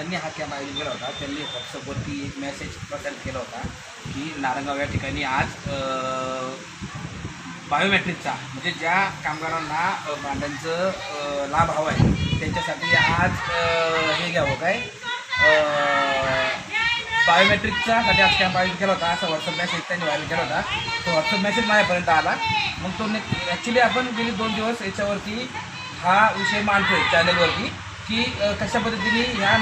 ज्यांनी हा कॅम्प आयोजित केला होता. त्यांनी व्हॉट्सअपवरती एक मेसेज प्रसारित केला होता की नारंगाव या ठिकाणी आज बायोमेट्रिकचा म्हणजे ज्या कामगारांना भांड्यांचं लाभ हवा आहे त्यांच्यासाठी आज हे घ्यावं काय? बायोमेट्रिकचा साठी आज कॅम्प आयोजित केला होता. असा व्हॉट्सअप मेसेज त्यांनी व्हायरल केला होता. तो व्हॉट्सअप मेसेज माझ्यापर्यंत आला. मग तो ॲक्च्युली आपण गेली दोन दिवस याच्यावरती हा विषय मांडतोय चॅनलवरती की कशा पद्धतीने ह्या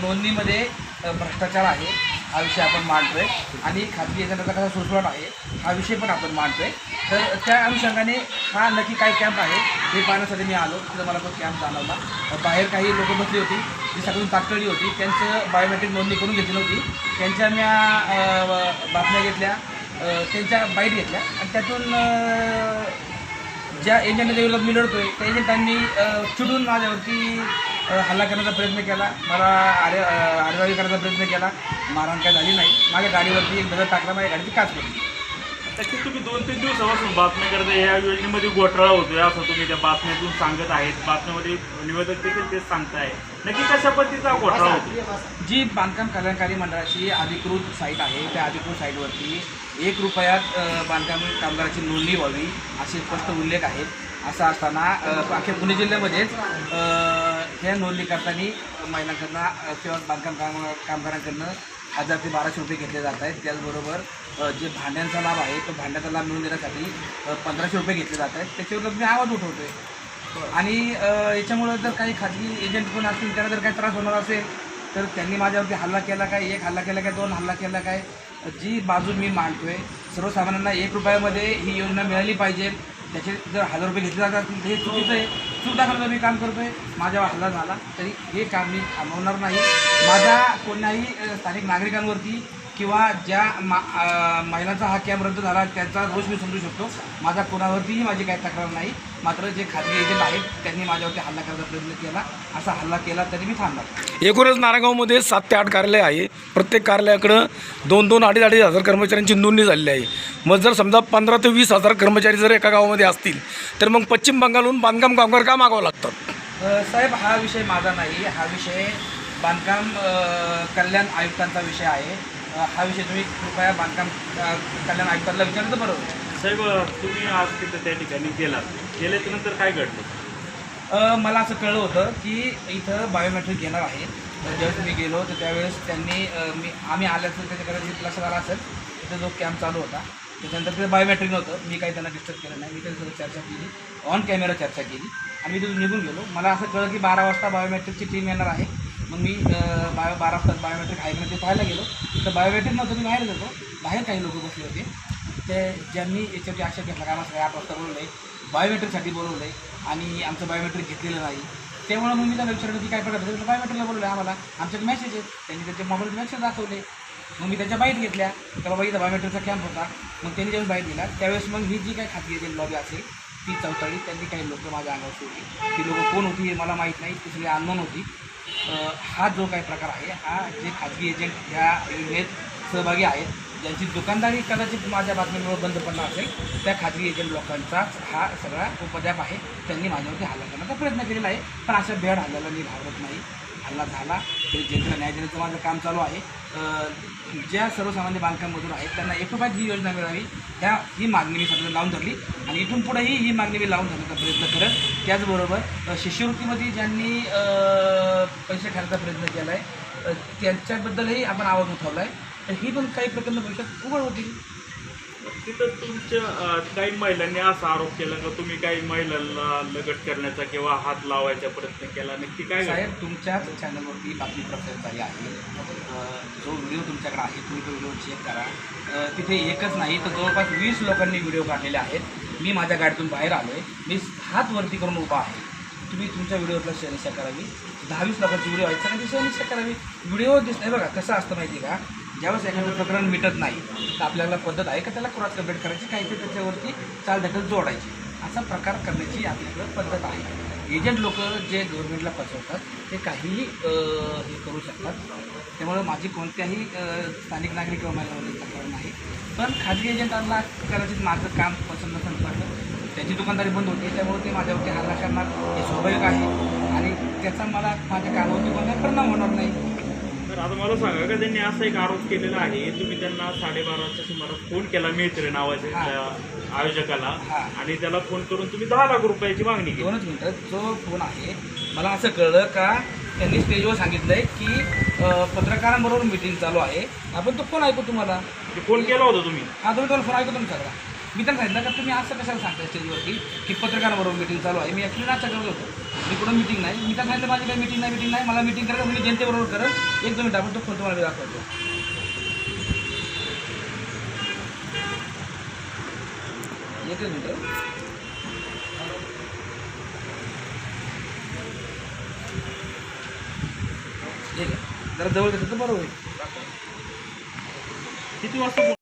नोंदणीमध्ये भ्रष्टाचार आहे हा विषय आपण मांडतोय. आणि खाजगी एजंटाचा कसा सुसवाट आहे हा विषय पण आपण मांडतोय. तर त्या अनुषंगाने हा नक्की काय कॅम्प आहे हे पाहण्यासाठी मी आलो. तिथं मला तो कॅम्प जाणवला. बाहेर काही लोक बसली होती जी सगळून तातडी होती. त्यांचं बायोमेट्रिक नोंदणी करून घेतली नव्हती. त्यांच्या म्या बातम्या घेतल्या त्यांच्या बाईट घेतल्या. आणि त्यातून ज्या एजंटच्या विरोधात मी लढतोय त्या एजंटांनी चिडून माझ्यावरती हल्ला करण्याचा प्रयत्न केला. मला आरे आडवाळी करण्याचा प्रयत्न केला. मारहाण काय झाली नाही. माझ्या गाडीवरती एक दगड टाकला माझ्या गाडीची काच पडली. नक्की तुम्ही दोन तीन दिवसापासून बातम्या करता या योजनेमध्ये घोटाळा होतोय असं तुम्ही त्या बातम्यातून सांगत आहेत. बातम्यामध्ये निवेदक देखील तेच सांगताय नक्की कशा पद्धतीचा घोटाळा होतो जी बांधकाम कल्याणकारी मंडळाची अधिकृत साईट आहे त्या अधिकृत साईटवरती एक रुपयात बांधकाम कामगाराची नोंदणी व्हावी असे स्पष्ट उल्लेख आहेत. असं असताना अख्या पुणे जिल्ह्यामध्येच ह्या नोंदणी करताना महिलांकडनं किंवा बांधकाम काम कामगारांकडनं हजार ते बाराशे रुपये घेतले जात आहेत. त्याचबरोबर जे भांड्यांचा लाभ आहे तो भांड्याचा लाभ मिळवून देण्यासाठी पंधराशे रुपये घेतले जात आहेत. त्याच्यावर मी आवाज उठवतोय. आणि याच्यामुळं जर काही खाजगी एजंट कोण असतील त्यांना जर काही त्रास होणार असेल तर त्यांनी माझ्यावरती हल्ला केला काय? एक हल्ला केला काय? दोन हल्ला केला काय? जी बाजू मी मांडतोय सर्वसामान्यांना एक रुपयामध्ये ही योजना मिळाली पाहिजे. त्याचे जर हजार रुपये घेतले जात असतील तर हे चुकीचं आहे. चूक दाखवलं मी काम करतोय. माझ्यावर हल्ला झाला. तरी हे काम मी थांबवणार नाही. माझ्या कोणाही स्थानिक नागरिकांवरती किंवा ज्या महिलांचा हा कॅम्प रद्द झाला त्यांचा रोष मी समजू शकतो. माझा कोणावरतीही माझी काही तक्रार नाही. मात्र जे खाजगी एजंट आहेत त्यांनी माझ्यावरती हल्ला करण्याचा प्रयत्न केला. असा हल्ला केला तरी मी थांबणार. एकूणच नारायणगावमध्ये सात ते आठ कार्यालय आहे. प्रत्येक कार्यालयाकडं दोन दोन अडीच अडीच हजार कर्मचाऱ्यांची नोंदणी झालेली आहे. मग जर समजा पंधरा ते वीस हजार कर्मचारी जर एका गावामध्ये असतील तर मग पश्चिम बंगालहून बांधकाम कामगार का मागावं लागतात? साहेब हा विषय माझा नाही. हा विषय बांधकाम कल्याण आयुक्तांचा विषय आहे. हा विषय तुम्ही कृपया बांधकाम कल्याण आयुक्तांना विचारलं तर बरोबर. साहेब तुम्ही आज तिथं त्या ठिकाणी गेलात. गेल्याच्यानंतर काय घडलं? मला असं कळलं होतं की इथं बायोमेट्रिक घेणार आहे. तर ज्यावेळेस मी गेलो तर त्यावेळेस त्यांनी मी आम्ही आल्याचं त्याच्या कदाचित लक्षात आलं असेल तिथं जो कॅम्प चालू होता त्याच्यानंतर ते बायोमेट्रिक नव्हतं. मी काही त्यांना डिस्टर्ब केलं नाही. मी त्यांच्यासोबत चर्चा केली. ऑन कॅमेरा चर्चा केली. आणि मी तिथून निघून गेलो. मला असं कळलं की बारा वाजता बायोमेट्रिकची टीम येणार आहे. मग मी बायो बारा तास बायोमेट्रिक आहे का ते पाहायला गेलो. तर बायोमेट्रिक नव्हतं मी बाहेर गेलो बाहेर काही लोक बसले होते. ते ज्यांनी याच्यावरती आक्षेप घेतला का आम्हाला आठ वाजता बोलवलं आहे बायोमेट्रिकसाठी बोलवलं आहे आणि आमचं बायोमेट्रिक घेतलेलं नाही. त्यामुळे मग मी त्यांना विचारलं की काय पडत आहे बायोमेट्रिकला बोलवलं आहे आम्हाला. आमच्यात मेसेज आहेत. त्यांनी त्यांच्या मोबाईल मेसेज दाखवले. मग मी त्याच्या बाईट घेतल्या. तर बाबा इथं बायोमेट्रिकचा कॅम्प होता. मग त्यांनी ज्यावेळेस बाईट दिला त्यावेळेस मग ही जी काही खाजगी एजंट लॉबी असेल ती चौताळी त्यांनी काही लोक माझ्या अंगावर सोडली. ती लोक कोण होती हे मला माहीत नाही. ती सगळी अननोन होती. हा जो काही प्रकार आहे हा जे खाजगी एजंट ह्या योजनेत सहभागी आहेत ज्यांची दुकानदारी कदाचित माझ्या बातमीमुळे बंद पडणार असेल त्या खाजगी एजंट लोकांचाच हा सगळा उपद्याप आहे. त्यांनी माझ्यावरती हल्ला करण्याचा प्रयत्न केलेला आहे. पण अशा भेड हल्ल्याला मी घाबरत नाही. हल्ला झाला. तरी जनतेला न्याय देण्याचं माझं काम चालू आहे. ज्या सर्वसामान्य बांधकाम मजूर आहेत त्यांना एक रुपयात ही योजना मिळावी. ह्या ही मागणी मी सध्या लावून धरली. आणि इथून पुढेही ही मागणी मी लावून धरण्याचा प्रयत्न करेन त्याचबरोबर शिष्यवृत्तीमध्ये ज्यांनी पैसे खाण्याचा प्रयत्न केला आहे त्यांच्याबद्दलही आपण आवाज उठवला आहे तर ही पण काही प्रकरण भविष्यात उघड होतील. तिथं तुमच्या काही महिलांनी असा आरोप केला का तुम्ही काही महिलांना लगट करण्याचा किंवा हात लावायचा प्रयत्न केला? नक्की काय साहेब तुमच्याच चॅनलवरती बातमी प्रसारित झाली आहे. जो व्हिडिओ तुमच्याकडे आहे तुम्ही तो व्हिडिओ चेक करा. तिथे एकच नाही तर जवळपास वीस लोकांनी व्हिडिओ काढलेले आहेत. मी माझ्या गाडीतून बाहेर आलो आहे मी हात वरती करून उभा आहे. तुम्ही तुमच्या व्हिडिओला शहनिशा करावी. दहावीस लोकांची व्हिडिओ आहेत सगळ्यांची शहनिशा करावी. व्हिडिओ दिसत नाही बघा कसं असतं माहिती आहे का? ज्यावेळेस एखादं प्रकरण मिटत नाही तर आपल्याला पद्धत आहे का त्याला क्रॉस कंप्लीट करायची काहीतरी त्याच्यावरती चालढकल जोडायची? असा प्रकार करण्याची आपल्याकडं पद्धत आहे. एजंट लोक जे गव्हर्नमेंटला फसवतात ते काहीही हे करू शकतात. त्यामुळे माझी कोणत्याही स्थानिक नागरिक किंवा महिलांमध्ये तक्रार नाही. पण खाजगी एजंटांना कदाचित माझं काम पसंत नसेल पडलं त्याची दुकानदारी बंद होती त्यामुळे ते माझ्यावरती हल्ला करणार हे स्वाभाविक आहे. आणि त्याचा मला माझ्या कामावरती कोणताही परिणाम होणार नाही. तर आता मला सांगा का त्यांनी असा एक आरोप केलेला आहे तुम्ही त्यांना साडेबाराच्या सुमारास फोन केला मिळते नावाच्या. त्या आयोजकाला हा. आणि त्याला फोन करून तुम्ही दहा लाख रुपयाची मागणी केली. दोनच मिनटं जो फोन आहे मला असं कळलं का त्यांनी स्टेजवर सांगितलंय की अं, पत्रकारांबरोबर मिटिंग चालू आहे. आपण तो फोन ऐकू तुम्हाला. म्हणजे फोन केला होता तुम्ही? हा तुम्ही तुम्हाला फोन ऐकू तुम्ही सगळा मी त्यांना सांगितलं का तुम्ही असं कशाला सांगताय स्टेजवरती की पत्रकारांबरोबर मिटिंग चालू आहे? मी ॲक्च्युली नाचा करत होतो. मी कुठं मिटिंग नाही. मी काय सांगितलं माझी काही मिटिंग नाही मिटिंग नाही. मला मिटिंग करायचं मी जनतेबरोबर करत एक दोन मिनिट आपण तो फोन तुम्हाला मी दाखवतो एकच मिनिट. ठीक आहे. जरा जवळ घेतलं तर बरोबर होईल. किती वाजता